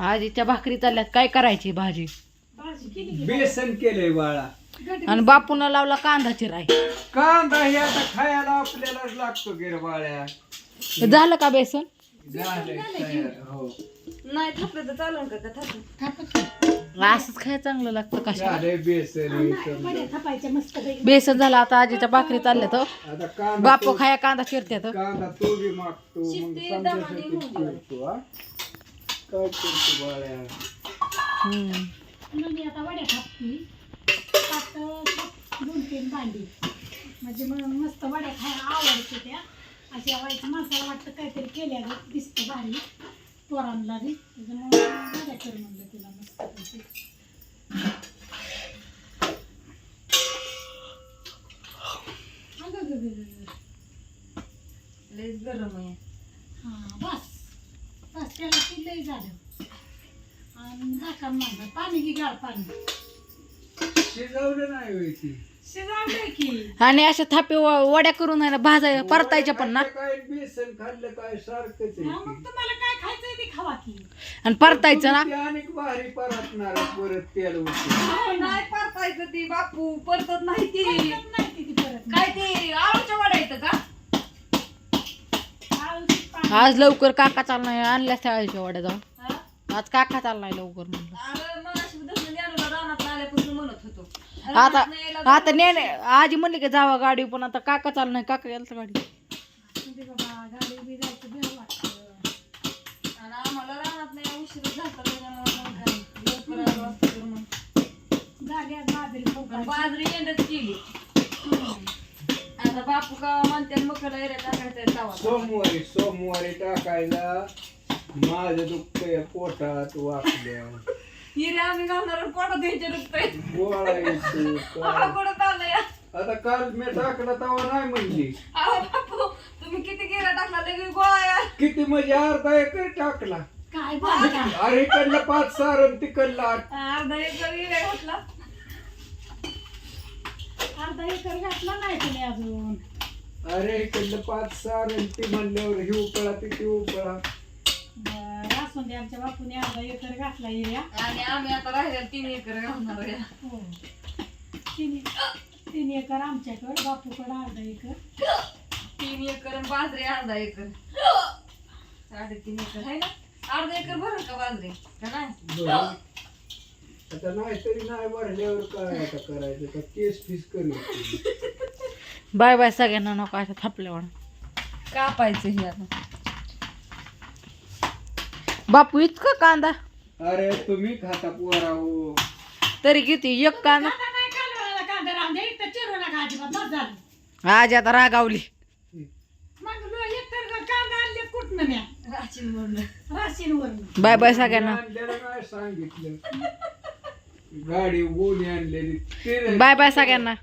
आजीच्या भाकरी चालल्यात काय करायची भाजी? भाजी केली की बेसन केलंय बाळा. आणि बापून लावला कांदा चिराय कांदा हे आता खायला आपल्यालाच लागतो गिरवाळ्या झालं का बेसन? झालंय तयार हो. नाही थापलं तर चालेल का का थापलं. असंच खाय चांगलं लागतं कशा झालंय बेसन हे झालं आता आजीच्या भाकरी चालल्या तर आता कांदा बापू तो- खाया कांदा चिरत्यात कांदा तो बी मागतो मग समजासाठी हा? काय करतो बाळ्या. हम्म. मी आता वड्या पातळ दोन तीन भांडी. म्हणजे मग मस्त वड्या खायला आवडते त्या. अशा व्हायचं माणसाला वाटतं काहीतरी केल्या दिसतं भारी. पोरांना बी. त्याच्यामुळे वड्या कर म्हणलं तिला मस्त. अगं गं गं गं गं. लयच गरम आहे. हा बस. बस त्याला ती लई झालं. आणि झाका मागं पाणी की गाळ पाणी? शिजवलं नाही होय ती. शिजावलंय की. आणि अशा थापी व- वड्या करून आहे ना भाजाय परतायच्या पण ना. काय बेसन खाल्लं काय सारखंच आहे हा, ते. मग तुम्हाला काय खायचंय ते खावा की. आणि परतायचं ना. तुम्ही ते अनेक भारी परतणार परत तेल होते नाही परतायचं ती बापू परतत नाही ती. परत नाही ती ती परत. काय ते आज लवकर काका चालणार आणल्या शाळेच्या वड्या जाऊन हा? आज काका चालणार लवकर म्हणलं. आता आता नेणे आजी म्हणली की जावा गाडी पण आता काका चालणार नाही काका गेलं गाडी नाही बाजरी एंडच केली. आता बापू का म्हणते मकला एरिया टाकायचं तवा. सोमवारी सोमवारी टाकायला माझं दुखतंय पोटात वाकल्या. हिरे आम्ही घालणार कोणा द्यायचे रुपये गोळायचं काय. कोणा चाललंय आता काल मी टाकला तेव्हा नाही अहो बापू तुम्ही किती गेला टाकला? लगेच गोळा यार किती म्हणजे अर्धा एकर टाकला. काय बोलता? अरे इकडलं पाच सारण तिकडला आठ. अर्धा एक जरी हिरे घातला. अर्धा एकर घातला नाही तुम्ही अजून. अरे इकडलं पाच सारण ती म्हणल्यावर ही उपळा ती उपळा बरं, असू दे आमच्या बापूने अर्धा एकर घातला एरिया आणि आम्ही आता राहिलेला तीन एकर घालणार आहे. हो. तीन तीन एकर आमच्याकडं बापूकडं अर्धा एकर. तीन एकर आणि बाजरी अर्धा एकर. साडेतीन एकर आहे ना? अर्धा एकर भरल का बाजरी? का नाही? बरं. आता नाही तरी नाही भरल्यावर काय आता करायचं? का केस फीस करू. बाय बाय सगळ्यांना नको अशा थापल्या कापायचं हे आता. बापू इतकं कांदा. अरे तुम्ही खाता पोरा हो. तरी किती? एक कांदा. कांदा नाही कालवायला कांदा राहून दे इथं चिरू नका अजिबात. बस झालं. आज आता रागावली. मग लो एक तर कांदा आणले कुठनं म्या राशीन म्हणलं राशीनवरून बाय बाय सगळ्यांना. आणलेलं सांगितलं. गाडी ओढी आणलेली. ते बाय बाय सगळ्यांना.